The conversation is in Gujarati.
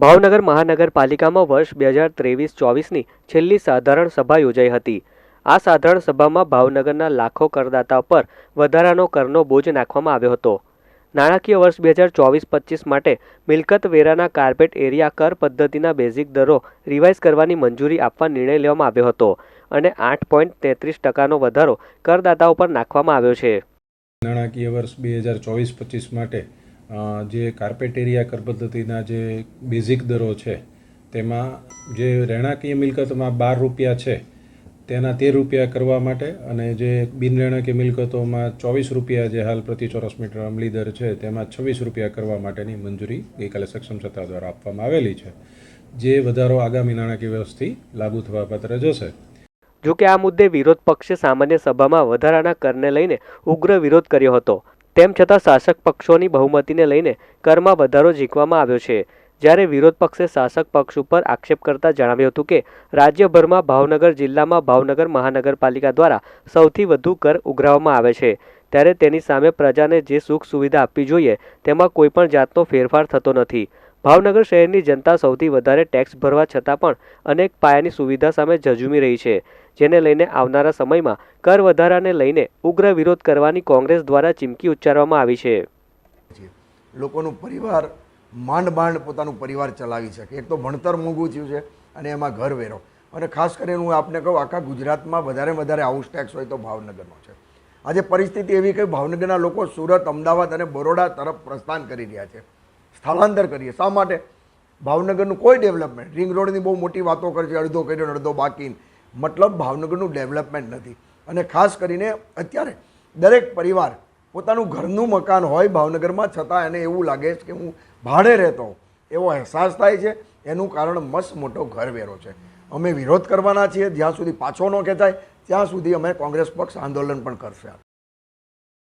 ભાવનગર મહાનગરપાલિકામાં વર્ષ બે હજાર ત્રેવીસ ચોવીસની છેલ્લી સાધારણ સભા યોજાઈ હતી. આ સાધારણ સભામાં ભાવનગરના લાખો કરદાતા પર વધારાનો કરનો બોજ નાખવામાં આવ્યો હતો. નાણાકીય વર્ષ બે હજાર ચોવીસ પચીસ માટે મિલકત વેરાના કાર્પેટ એરિયા કર પદ્ધતિના બેઝિક દરો રિવાઇઝ કરવાની મંજૂરી આપવા નિર્ણય લેવામાં આવ્યો હતો અને આઠ પોઈન્ટ તેત્રીસ ટકાનો વધારો કરદાતાઓ પર નાખવામાં આવ્યો છે. નાણાકીય વર્ષ બે હજાર ચોવીસ પચીસ માટે જે કાર્પેટેરિયા કર પદ્ધતિના જે બેઝિક દરો છે, તેમાં જે રહેણાંકીય મિલકતમાં બાર રૂપિયા છે, તેના તેર રૂપિયા કરવા માટે અને જે બિન રહેણાંકીય મિલકતોમાં ચોવીસ રૂપિયા જે હાલ પ્રતિ ચોરસ મીટર અમલી દર છે, તેમાં છવ્વીસ રૂપિયા કરવા માટેની મંજૂરી ગઈકાલે સક્ષમ સત્તા દ્વારા આપવામાં આવેલી છે. જે વધારો આગામી નાણાકીય વર્ષથી લાગુ થવા પાત્ર જશે. જો કે આ મુદ્દે વિરોધ પક્ષે સામાન્ય સભામાં વધારાના કરને લઈને ઉગ્ર વિરોધ કર્યો હતો. તેમ છતાં શાસક પક્ષોની બહુમતીને લઈને કરમાં વધારો ઝીકવામાં આવ્યો છે. જ્યારે વિરોધ પક્ષે શાસક પક્ષ ઉપર આક્ષેપ કરતા જણાવ્યું હતું કે, રાજ્યભરમાં ભાવનગર જિલ્લામાં ભાવનગર મહાનગરપાલિકા દ્વારા સૌથી વધુ કર ઉઘરાવવામાં આવે છે. ત્યારે તેની સામે પ્રજાને જે સુખ સુવિધા આપવી જોઈએ, તેમાં કોઈપણ જાતનો ફેરફાર થતો નથી. ભાવનગર શહેરની જનતા સૌથી વધારે ટેક્સ ભરવા છતાં પણ અનેક પાયાની સુવિધા સામે ઝઝૂમી રહી છે, જેને લઈને આવનારા સમયમાં કર વધારાને લઈને ઉગ્ર વિરોધ કરવાની કોંગ્રેસ દ્વારા ચીમકી ઉચ્ચારવામાં આવી છે. લોકોનું પરિવાર માંડ માંડ પોતાનું પરિવાર ચલાવી શકે. એક તો ભણતર મોંઘું થયું છે અને એમાં ઘર વેરો. અને ખાસ કરીને હું આપને કહું, આખા ગુજરાતમાં વધારે વધારે હાઉસ ટેક્સ હોય તો ભાવનગરનો છે. આજે પરિસ્થિતિ એવી કે ભાવનગરના લોકો સુરત, અમદાવાદ અને બરોડા તરફ પ્રસ્થાન કરી રહ્યા છે. સ્થળાંતર કરીએ. શા માટે? ભાવનગરનું કોઈ ડેવલપમેન્ટ રિંગ રોડની બહુ મોટી વાતો કરે છે, અડધો કર્યો અડધો બાકી મતલબ ભાવનગરનું ડેવલપમેન્ટ નથી. અને ખાસ કરીને અત્યારે દરેક પરિવાર પોતાનું ઘરનું મકાન હોય ભાવનગરમાં, છતાં એને એવું લાગે છે કે હું ભાડે રહેતો એવો અહેસાસ થાય છે. એનું કારણ મસ્ત મોટો ઘરવેરો છે. અમે વિરોધ કરવાના છીએ. જ્યાં સુધી પાછો ન ખેંચાય, ત્યાં સુધી અમે કોંગ્રેસ પક્ષ આંદોલન પણ કરશે.